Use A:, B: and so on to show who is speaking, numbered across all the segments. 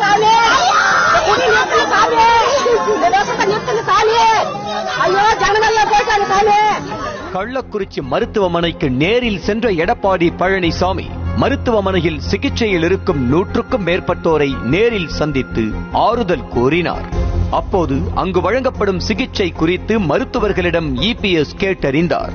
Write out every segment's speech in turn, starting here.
A: சாமி சாமி ஐயோ போயிட்டாங்க
B: சாமி கள்ளக்குறிச்சி மருத்துவமனைக்கு நேரில் சென்ற எடப்பாடி பழனிசாமி மருத்துவமனையில் சிகிச்சையில் இருக்கும் நூற்றுக்கும் மேற்பட்டோரை நேரில் சந்தித்து ஆறுதல் கோரினார் அப்போது அங்கு வழங்கப்படும் சிகிச்சை குறித்து மருத்துவர்களிடம் இபிஎஸ் கேட்டறிந்தார்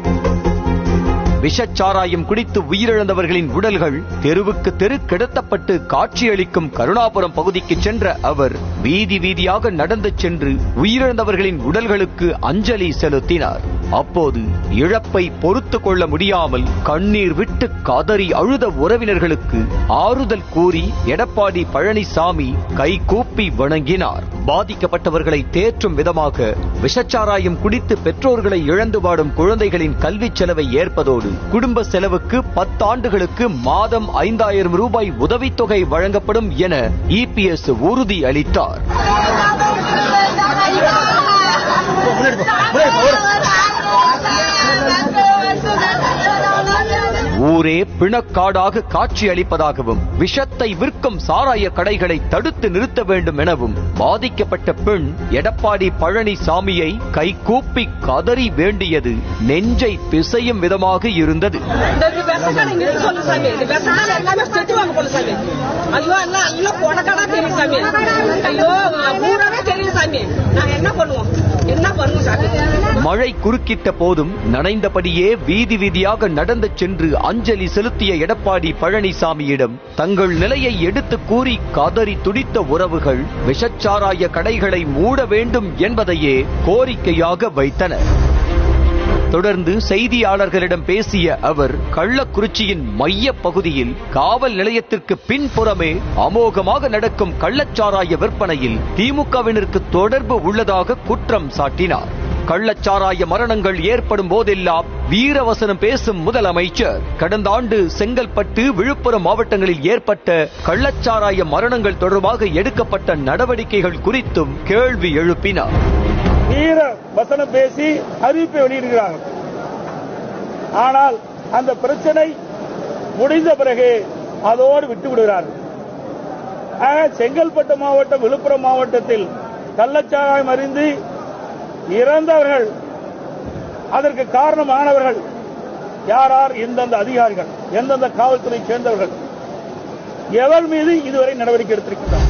B: விஷச்சாராயம் குடித்து உயிரிழந்தவர்களின் உடல்கள் தெருவுக்கு தெரு கிடத்தப்பட்டு காட்சியளிக்கும் கருணாபுரம் பகுதிக்கு சென்ற அவர் வீதி வீதியாக நடந்து சென்று உயிரிழந்தவர்களின் உடல்களுக்கு அஞ்சலி செலுத்தினார் அப்போது இழப்பை பொறுத்து கொள்ள முடியாமல் கண்ணீர் விட்டு கதறி அழுத உறவினர்களுக்கு ஆறுதல் கூறி எடப்பாடி பழனிசாமி கைகூப்பி வணங்கினார் பாதிக்கப்பட்டவர்களை தேற்றும் விதமாக விஷச்சாராயம் குடித்து பெற்றோர்களை இழந்து வாடும் குழந்தைகளின் கல்வி செலவை ஏற்பதோடு குடும்ப செலவுக்கு பத்தாண்டுகளுக்கு மாதம் ஐந்தாயிரம் ரூபாய் உதவித்தொகை வழங்கப்படும் என இபிஎஸ் உறுதி அளித்தார் ஊரே பிணக்காடாக காட்சியளிப்பதாகவும் விஷத்தை விற்கும் சாராய கடைகளை தடுத்து நிறுத்த வேண்டும் எனவும் பாதிக்கப்பட்ட பெண் எடப்பாடி பழனிசாமியை கைகூப்பி கதறி வேண்டியது நெஞ்சை பிசையும் விதமாக இருந்தது
C: என்ன பண்ணுவோம் என்ன பண்ணுவோம்
B: மழை குறுக்கிட்ட போதும் நனைந்தபடியே வீதி வீதியாக நடந்து சென்று அஞ்சலி செலுத்திய எடப்பாடி பழனிசாமியிடம் தங்கள் நிலையை எடுத்து கூறி கதறி துடித்த உறவுகள் விஷச்சாராய கடைகளை மூட வேண்டும் என்பதையே கோரிக்கையாக வைத்தனர் தொடர்ந்து செய்தியாளர்களிடம் பேசிய அவர் கள்ளக்குறிச்சியின் மைய பகுதியில் காவல் நிலையத்திற்கு பின்புறமே அமோகமாக நடக்கும் கள்ளச்சாராய விற்பனையில் திமுகவினருக்கு தொடர்பு உள்ளதாக குற்றம் சாட்டினார் கள்ளச்சாராய மரணங்கள் ஏற்படும் போதெல்லாம் வீரவசனம் பேசும் முதலமைச்சர் கடந்த ஆண்டு செங்கல்பட்டு விழுப்புரம் மாவட்டங்களில் ஏற்பட்ட கள்ளச்சாராய மரணங்கள் தொடர்பாக எடுக்கப்பட்ட நடவடிக்கைகள் குறித்தும் கேள்வி எழுப்பினார்
D: வீர வசனம் பேசி அறிவிப்பை வெளியிடுகிறார்கள் ஆனால் அந்த பிரச்சனை முடிந்த பிறகு அதோடு விட்டு செங்கல்பட்டு மாவட்டம் விழுப்புரம் மாவட்டத்தில் கள்ளச்சாராயம் அறிந்து இறந்தவர்கள் அதற்கு காரணமானவர்கள் யார் யார் எந்தெந்த அதிகாரிகள் எந்தெந்த காவல்துறை சேர்ந்தவர்கள் எவர் மீது இதுவரை நடவடிக்கை எடுத்திருக்கின்றனர்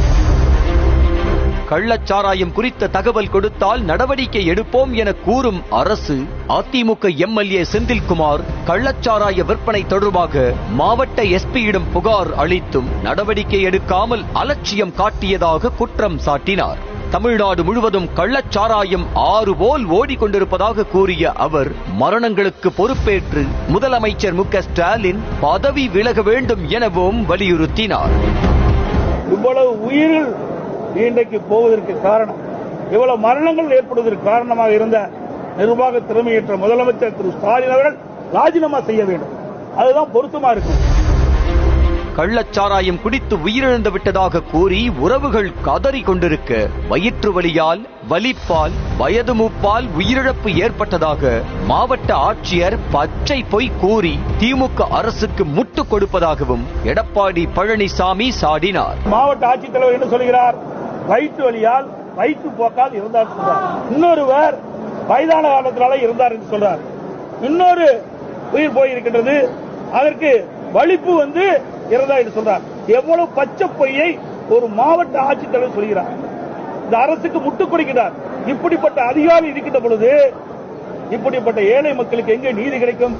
B: கள்ளச்சாராயம் குறித்த தகவல் கொடுத்தால் நடவடிக்கை எடுப்போம் என கூறும் அரசு அதிமுக எம்எல்ஏ செந்தில்குமார் கள்ளச்சாராய விற்பனை தொடர்பாக மாவட்ட எஸ்பியிடம் புகார் அளித்தும் நடவடிக்கை எடுக்காமல் அலட்சியம் காட்டியதாக குற்றம் சாட்டினார் தமிழ்நாடு முழுவதும் கள்ளச்சாராயம் ஆறு போல் ஓடிக்கொண்டிருப்பதாக கூறிய அவர் மரணங்களுக்கு பொறுப்பேற்று முதலமைச்சர் மு ஸ்டாலின் பதவி விலக வேண்டும் எனவும் வலியுறுத்தினார்
D: இவ்வளவு உயிர்கள் நீண்டைக்கு போவதற்கு காரணம் இவ்வளவு மரணங்கள் ஏற்படுவதற்கு காரணமாக இருந்த நிர்வாக திறமையற்ற முதலமைச்சர் திரு ஸ்டாலின் அவர்கள் ராஜினாமா செய்ய வேண்டும் அதுதான் பொருத்தமா இருக்கும்
B: கள்ளச்சாராயம் குடித்து உயிரிழந்து விட்டதாக கூறி உறவுகள் கதறி கொண்டிருக்க வயிற்று வலியால் வலிப்பால் வயது மூப்பால் உயிரிழப்பு ஏற்பட்டதாக மாவட்ட ஆட்சியர் பச்சை பொய் கூறி திமுக அரசுக்கு முட்டு கொடுப்பதாகவும் எடப்பாடி பழனிசாமி
D: சாடினார் மாவட்ட ஆட்சித்தலைவர் என்ன சொல்கிறார் வயிற்று வழியால் வயிற்று போக்கால் இருந்தார் சொல்றார் இன்னொருவர் வயதான காலத்தினால இருந்தார் என்று சொல்றார் இன்னொரு உயிர் போயிருக்கின்றது அதற்கு வலிப்பு வந்து இருந்தா என்று சொல்றார் எவ்வளவு பச்சை பொய்யை ஒரு மாவட்ட ஆட்சித்தலைவர் சொல்கிறார் இந்த அரசுக்கு முட்டுக் கொடுக்கிறார் இப்படிப்பட்ட அதிகாரி இருக்கின்ற பொழுது இப்படிப்பட்ட ஏழை மக்களுக்கு எங்கே நீதி கிடைக்கும்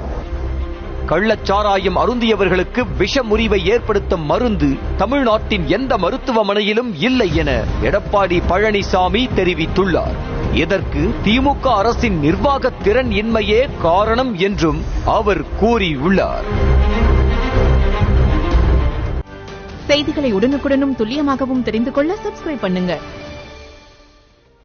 B: கள்ளச்சாராயம் அருந்தியவர்களுக்கு விஷமுறிவை ஏற்படுத்தும் மருந்து தமிழ்நாட்டின் எந்த மருத்துவமனையிலும் இல்லை என எடப்பாடி பழனிசாமி தெரிவித்துள்ளார் இதற்கு திமுக அரசின் நிர்வாக திறன் இன்மையே காரணம் என்றும் அவர் கூறியுள்ளார் செய்திகளை உடனுக்குடனும் துல்லியமாகவும் தெரிந்து கொள்ள சப்ஸ்கிரைப் பண்ணுங்க